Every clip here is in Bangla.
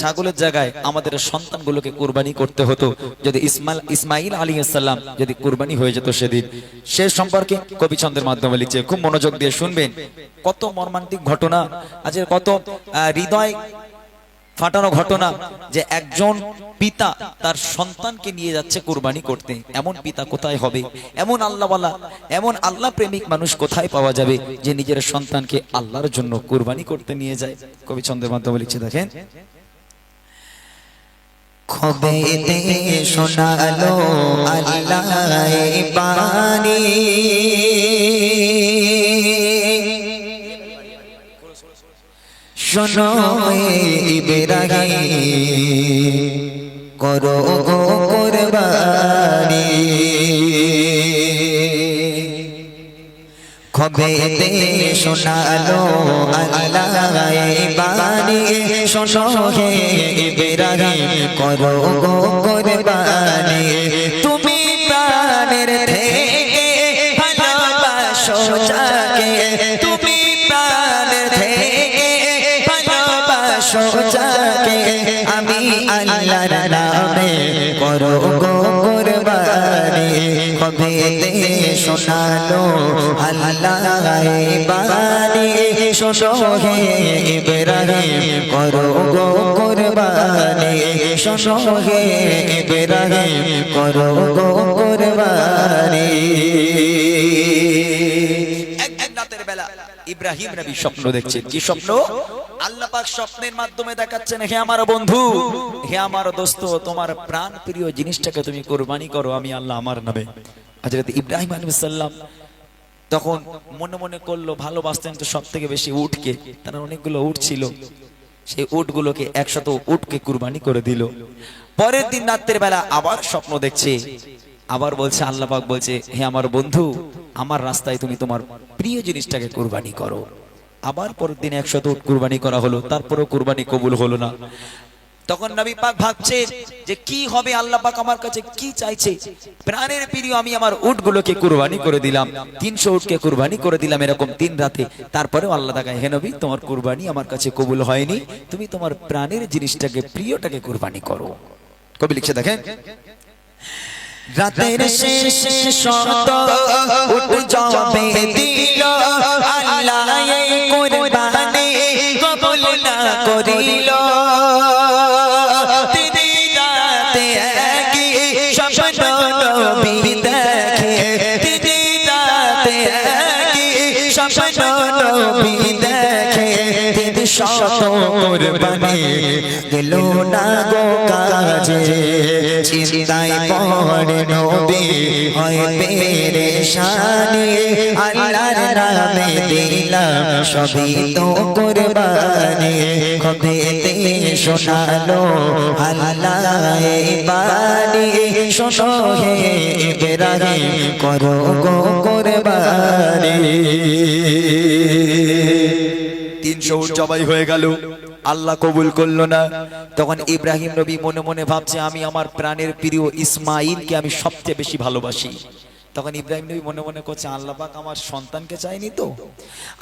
ছাগলের জায়গায় আমাদের সন্তানগুলোকে কুরবানি করতে হতো। যদি ইসমাইল ইসমাইল আলী সাল্লাম যদি কুরবানি হয়ে যেত সেদিন। সে সম্পর্কে কবিছন্দের মাধ্যমে লিখছে, খুব মনোযোগ দিয়ে শুনবেন। কত মর্মান্তিক ঘটনা আজকের কত হৃদয় ফাটানো ঘটনা যে একজন পিতা তার সন্তানকে নিয়ে যাচ্ছে কুরবানি করতে। এমন পিতা কোথায় হবে? এমন আল্লাহওয়ালা, এমন আল্লাহ প্রেমিক মানুষ কোথায় পাওয়া যাবে যে নিজের সন্তানকে আল্লাহর জন্য কুরবানি করতে নিয়ে যায়? কবি চন্দ্রের মাধ্যমে লিখছে, দেখেন। খবেতে শোনালো আল্লাহ বাণী। শোনো ইব্রাহিম করো গো কুরবানি খবেতে শোনালো আল্লাহ বাণী শোনো হে ইব্রাহিম করো গো কুরবানি তুমি প্রাণের থেকে ভালোবাসো যাকে। তুমি প্রাণের থেকে ভালোবাসো যাকে। আমি আল্লাহর নামে করো গো কবেতে শোনালো হে ইব্রাহিম করো গো করো গো ইব্রাহিম নবী স্বপ্ন দেখছেন কি স্বপ্ন আল্লাহ পাক স্বপ্নের মাধ্যমে দেখাচ্ছেন হে আমার বন্ধু হে আমার দোস্ত তোমার প্রাণ প্রিয় জিনিসটাকে তুমি কোরবানি করো আমি আল্লাহ আমার নামে হযরত ইব্রাহিম আলাইহিস সালাম তখন মনে মনে করল, ভালোবাসতেন তো সব থেকে বেশি উটকে। তার অনেকগুলো উট ছিল। সেই উটগুলোকে একশত উটকে কুরবানি করে দিল। পরের দিন রাত্রের বেলা আবার স্বপ্ন দেখছে। আবার বলছে, আল্লাহ পাক বলছে, হে আমার বন্ধু, আমার রাস্তায় তুমি তোমার প্রিয় জিনিসটাকে কুরবানি করো। আবার পরের দিন একশত উট কুরবানি করা হলো, তারপরেও কুরবানি কবুল হলো না। তখন নবী পাক ভাবছে যে কি হবে? আল্লাহ পাক আমার কাছে কি চাইছে? প্রাণের প্রিয় আমি আমার উটগুলোকে কুরবানি করে দিলাম। তিনশো উটকে কুরবানি করে দিলাম এরকম তিন রাতে। তারপরেও আল্লাহ তাকায়, হে নবী, তোমার কুরবানি আমার কাছে কবুল হয়নি। তুমি তোমার প্রাণের জিনিসটাকে, প্রিয়টাকে কুরবানি করো। কবি লিখছে, দেখেন। রাতের শেষে শত উঠ যাবে দিল কুরবানি দিল না গো কাজে। চিন্তায় পড়ে নবী হয় পেরেশানি। আল্লাহর নামে দিলাম সবই তো কুরবানি। কবেতে শোনালো আল্লাহ বাণী। শোনো হে ইব্রাহিম করো গো কুরবানি। তিনশো জবাই হয়ে গেল। আল্লাহ কবুল করল না। তখন ইব্রাহিম নবী মনে মনে ভাবছে, আমি আমার প্রাণের প্রিয় ইসমাইলকে আমি সবচেয়ে বেশি ভালোবাসি। তখন ইব্রাহিম নবী মনে মনে করছে, আল্লাহ পাক আমার সন্তানকে চাইনি তো?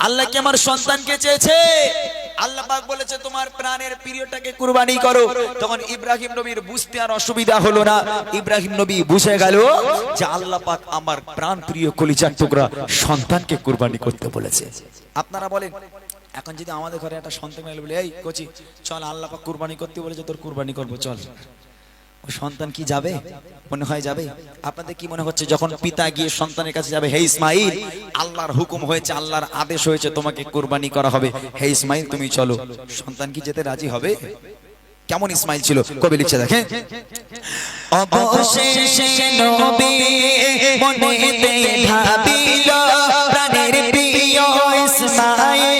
আল্লাহ কি আমার সন্তানকে চেয়েছে? আল্লাহ পাক বলেছে, তোমার প্রাণের প্রিয়টাকে কুরবানি করো। তখন ইব্রাহিম নবীর বুঝতে আর অসুবিধা হলো না। ইব্রাহিম নবী বুঝে গেল যে আল্লাহ পাক আমার প্রাণ প্রিয় কলিজার টুকরা সন্তানকে কুরবানি করতে বলেছে। আপনারা বলেন এখন যদি আমাদের ঘরে একটা সন্তান এলে বলে, এই কচি, চল আল্লাহ পাক কুরবানি করতে বলেছে তোর কুরবানি করব, চল। ওই সন্তান কি যাবে? মনে হয় যাবে। আপনাদের কি মনে হচ্ছে, যখন পিতা গিয়ে সন্তানের কাছে যাবে, হে ইসমাইল আল্লাহর হুকুম হয়েছে, আল্লাহর আদেশ হয়েছে, তোমাকে কুরবানি করা হবে। হে ইসমাইল তুমি চলো। সন্তান কি যেতে রাজি হবে? কেমন ইসমাইল ছিল? কবি লিখছে, দেখেন। অবশেষে নবী মনেতে ভাবিল, প্রাণের প্রিয় ইসমাইল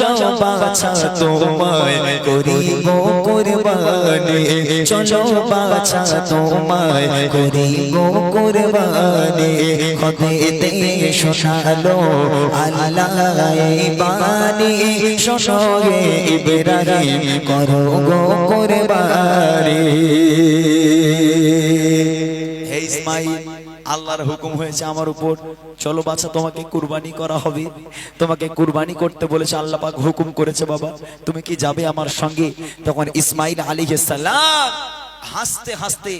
চল বাছা তোমায় করিব কুরবানি। চলো বাছা তোমায় করিব কুরবানি। খোদেতে শোনালো আল্লাহ বাণী শোনো ইব্রাহিম, করো গো কুরবানি। হে ইসমাইল আল্লাহর হুকুম হয়েছে আমার উপর। চলো বাচ্চা তোমাকে কুরবানি করা হবে। তোমাকে কুরবানি করতে বলেছে আল্লাহ পাক হুকুম করেছে বাবা। তুমি কি যাবে আমার সঙ্গে? তখন ইসমাইল আলী সালাম হাসতে হাসতে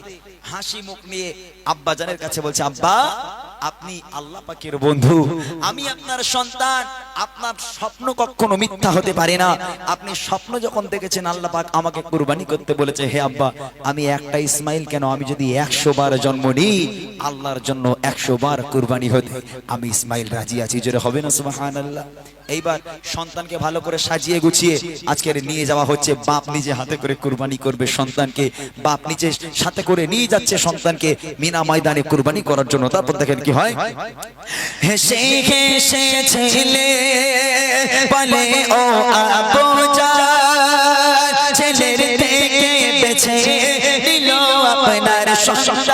হাসি মুখ নিয়ে আব্বা জানের কাছে বলছে, আব্বা, আপনি আল্লাহ পাকের বন্ধু। আমি আপনার সন্তান। আপনার স্বপ্ন কখনো মিথ্যা হতে পারে না। আপনি স্বপ্ন যখন দেখেছেন, আল্লাহ পাক আমাকে কুরবানি করতে বলেছে, হে আব্বা, আমি একটা ইসমাইল কেন? আমি যদি একশো বার জন্ম নিই, আল্লাহর জন্য একশো বার কুরবানি হতে। আমি ইসমাইল রাজি আছি, জোরে হবে না সুবাহান আল্লাহ এইবার সন্তানকে ভালো করে সাজিয়ে গুছিয়ে আজকের নিয়ে যাওয়া হচ্ছে। বাপ নিজে হাতে করে কুরবানি করবে সন্তানকে। বাপ নিজে সাথে করে নিয়ে যাচ্ছে সন্তানকে মিনা ময়দানে কুরবানি করার জন্য। তারপর দেখেন কি হয়? হেসে হেসে ছেলে বলে ও আবুজা ছেলের থেকে বেছে দিল আপনার সন্তান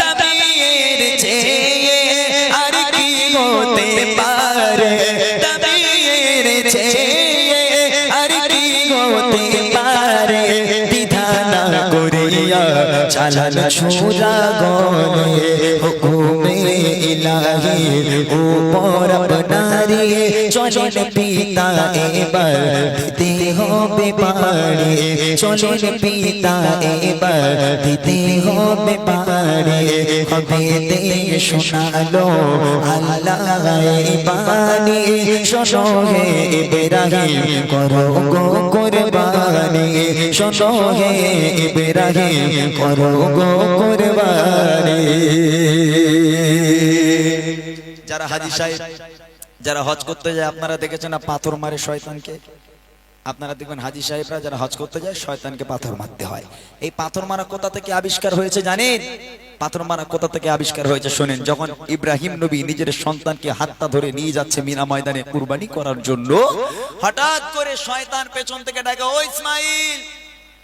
তাবিয়ের চেয়ে আর কি হতে পারে তাবিয়ের চেয়ে আর কি হতে পারে চালান ছুরা গনে হুকুমে ইলাহি উপর আপনারি চলেন পিতা এবার, দিতে হবে পারে চলেন পিতা এবার, দিতে হবে পারে শোনালো আল্লাহ করো গো করো গো যারা হাজি সাহেব, যারা হজ করতে যায়, আপনারা দেখেছেন না পাথর মারে শয়তানকে? আপনারা দেখবেন হাজি সাহেবরা যারা হজ করতে যায়, শয়তানকে পাথর মারতে হয়। এই পাথর মারা কোথা থেকে আবিষ্কার হয়েছে জানেন? পাথর মারা কোথা থেকে আবিষ্কার হয়েছে শোনেন, যখন ইব্রাহিম নবী নিজের সন্তানকে হাতটা ধরে নিয়ে যাচ্ছে মিনা ময়দানে কুরবানি করার জন্য, হঠাৎ করে শয়তান পেছন থেকে ডাকে, ও ইসমাইল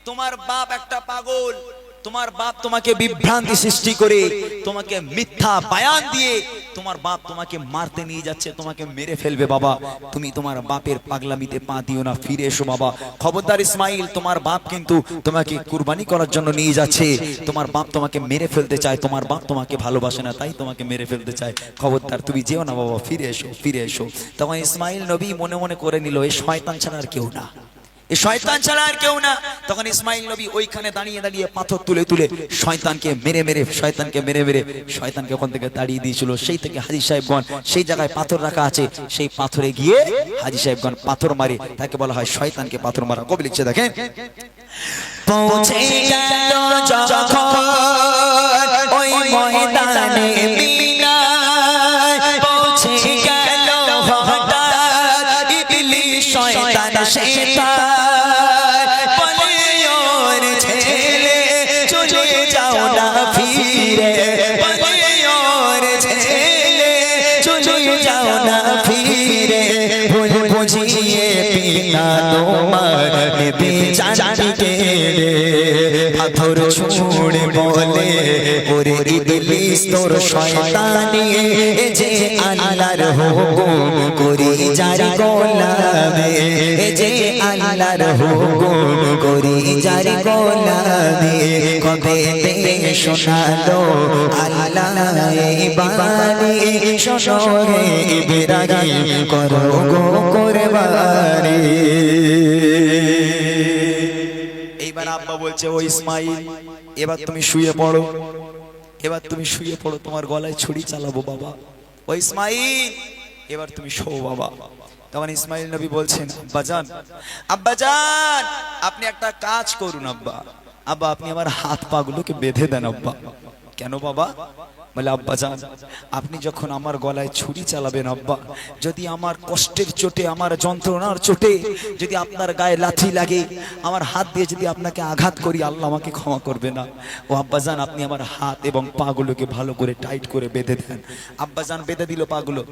তোমার বাপ একটা পাগল তোমার বাপ তোমাকে বিভ্রান্তি সৃষ্টি করে, তোমাকে মিথ্যা বায়ান দিয়ে তোমার বাপ তোমাকে মারতে নিয়ে যাচ্ছে, তোমাকে মেরে ফেলবে বাবা। তুমি তোমার বাপের পাগলামিতে পা দিও না, ফিরে এসো বাবা। খবরদার ইসমাইল, তোমার বাপ কিন্তু তোমাকে কুরবানি করার জন্য নিয়ে যাচ্ছে। তোমার বাপ তোমাকে মেরে ফেলতে চায়, তোমার বাপ তোমাকে ভালোবাসে না, তাই তোমাকে মেরে ফেলতে চায়। খবরদার, তুমি যেও না বাবা, ফিরে এসো ফিরে এসো। তখন ইসমাইল নবী মনে মনে করে নিল এই শয়তান ছাড়া আর কেউ না। এই শয়তান ছাড়া আর কেউ না। তখন ইসমাইল নবী ওইখানে দাঁড়িয়ে দাঁড়িয়ে পাথর তুলে তুলে শয়তানকে মেরে মেরে, শয়তানকে মেরে মেরে, শয়তানকে ওখান থেকে তাড়িয়ে দিয়েছিল। সেই থেকে হাজি সাহেবগণ, সেই জায়গায় পাথর রাখা আছে, সেই পাথরে গিয়ে হাজি সাহেবগণ পাথর মারে। তাকে বলা হয় শয়তানকে পাথর মারা। কবি লিখছে, দেখেন। পৌঁছে গেল যখন তোর শয়তানি যে আল্লাহর হুকুম করি জারি গোলামে যে আল্লাহর হুকুম করি জারি গোলামে কবে তে শোনালো আল্লাহ এই বাণী? শোনো হে করো গো কুরবানি। এইবার আব্বা বলছে, ও ইসমাইল, এবার তুমি শুয়ে পড়ো। এবার তুমি শুয়ে পড়ো, তোমার গলায় ছুরি চালাবো বাবা। ও ইসমাইল, এবার তুমি শো বাবা। তখন ইসমাইল নবী বলছেন আব্বাজান আব্বাজান আপনি একটা কাজ করুন আব্বা। আব্বা, আপনি আমার হাত পাগুলোকে বেঁধে দেন আব্বা। কেন বাবা? বলে, আব্বা যান আপনি যখন আমার গলায় ছুরি চালাবেন, আব্বা, যদি আমার কষ্টের চোটে, আমার যন্ত্রণার চোটে, যদি আপনার গায়ে লাঠি লাগে, আমার হাত দিয়ে যদি আপনাকে আঘাত করি, আল্লাহ আমাকে ক্ষমা করবে না। ও আব্বা যান আপনি আমার হাত এবং পাগুলোকে ভালো করে টাইট করে বেঁধে দেন। আব্বা যান বেঁধে দিল পাগুলো।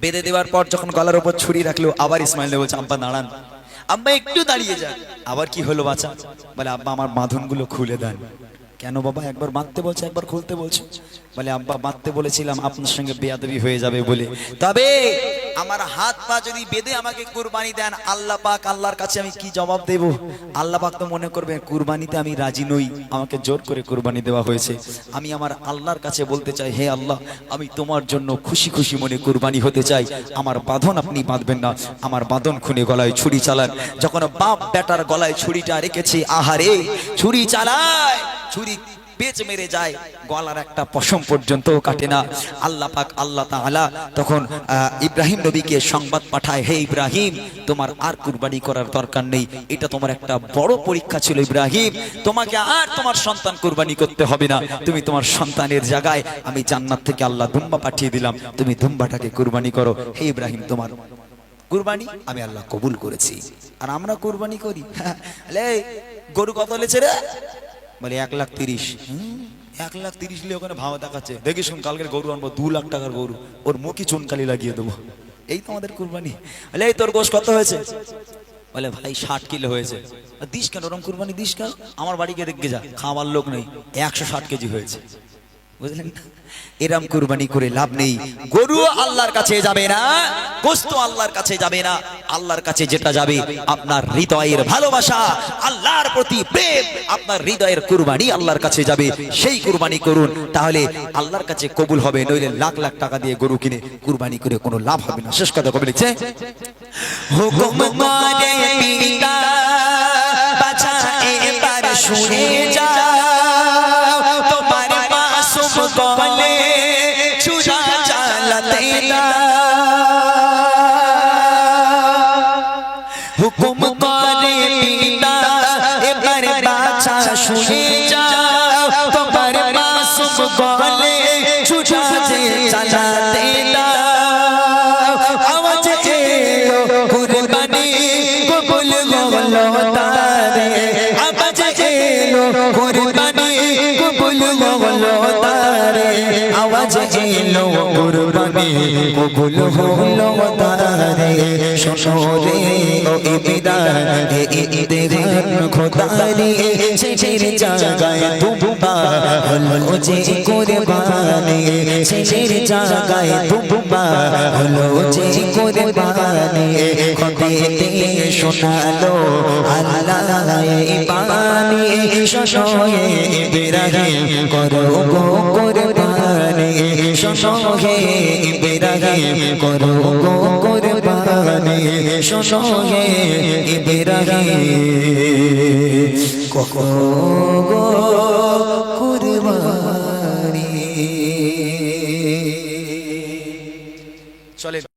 বেঁধে দেওয়ার পর যখন গলার উপর ছুরি রাখল, আবার ইসমাইল বলছে, আব্বা, দাঁড়ান। আব্বা, একটু দাঁড়িয়ে যান। আবার কি হলো বাচ্চা বলে, আব্বা, আমার বাঁধনগুলো খুলে দেন। কেন বাবা একবার বাঁধতে বলছে, একবার খুলতে বলছে? বলে, আব্বা বাঁধতে বলেছিলাম, আপনার সঙ্গে বেয়াদবি হয়ে যাবে বলে। তবে আমার হাত পা যদি বেঁধে আমাকে কুরবানি দেন, আল্লাহ পাক আল্লাহর কাছে আমি কি জবাব দেব? আল্লাহ পাক তো মনে করবে কুরবানিতে আমি রাজি নই। আমাকে জোর করে কুরবানি দেওয়া হয়েছে। আমি আমার আল্লাহর কাছে বলতে চাই, হে আল্লাহ, আমি তোমার জন্য খুশি খুশি মনে কুরবানি হতে চাই। আমার বাঁধন আপনি বাঁধবেন না। আমার বাঁধন খুনে গলায় ছুরি চালান। যখন বাপ বেটার গলায় ছুরিটা রেখেছে, আহারে, ছুরি চালায়, ছুরি পেঁচ মেরে যায়, গলার একটা পশম পর্যন্ত কাটে না। আল্লাহ পাক, আল্লাহ তাআলা তখন ইব্রাহিম নবীকে সংবাদ পাঠায়, হে ইব্রাহিম, তোমার আর কুরবানি করার দরকার নেই। এটা তোমার একটা বড় পরীক্ষা ছিল ইব্রাহিম। তোমাকে আর তোমার সন্তান কুরবানি করতে হবে না। তুমি তোমার সন্তানের জায়গায়, আমি জান্নাত থেকে আল্লাহ দুম্বা পাঠিয়ে দিলাম। তুমি দুম্বাটাকে কুরবানি করো। হে ইব্রাহিম, তোমার কুরবানি আমি আল্লাহ কবুল করেছি। আর আমরা কুরবানি করি। গরু কত লেছে রে? বলে এক লাখ তিরিশ। এক লাখ তিরিশ নিয়ে ওখানে ভাবা দেখাচ্ছে। দেখি শুন, কালকের গরু আনব, দু লাখ টাকার গরু। ওর মুখই চুনকালি লাগিয়ে দেবো। এই তো আমাদের কুরবানি। বলে, এই তোর গোশ কত হয়েছে? বলে, ভাই, ষাট কিলো হয়েছে। দিস কেন? ওরম কুরবানি দিস কেন? আমার বাড়িকে দেখে যা খাওয়ার লোক নেই। একশো ষাট কেজি হয়েছে। বুঝলেন? এরম কুরবানি করে লাভ নেই। গরু আল্লাহর কাছে যাবে না, গোস্ত আল্লাহর কাছে যাবে না। আল্লাহর কাছে যেটা যাবে, আপনার হৃদয়ের ভালোবাসা, আল্লাহর প্রতি প্রেম, আপনার হৃদয়ের কুরবানি আল্লাহর কাছে যাবে। সেই কুরবানি করুন, তাহলে আল্লাহর কাছে কবুল হবে, নইলে লাখ লাখ টাকা দিয়ে গরু কিনে কুরবানি করে কোনো লাভ হবে না। শেষ কথা এবার শুনে যাও শুনে যাও তোমার মাসুম গলে চালাতে দাও হলো তারে শোনো রে ও ইবিদার ঈদের খোদারি ছেছের জায়গায় তুম্বা হলো যে কুরবানি ছেছের জায়গায় তুম্বা হলো যে কুরবানি খোদাতে শোনালো আল্লাহ শোনো হে ইব্রাহিম করো গো শোনো হে ইব্রাহিম করো কোরবানি শোনো হে ইব্রাহিম কোকো চলে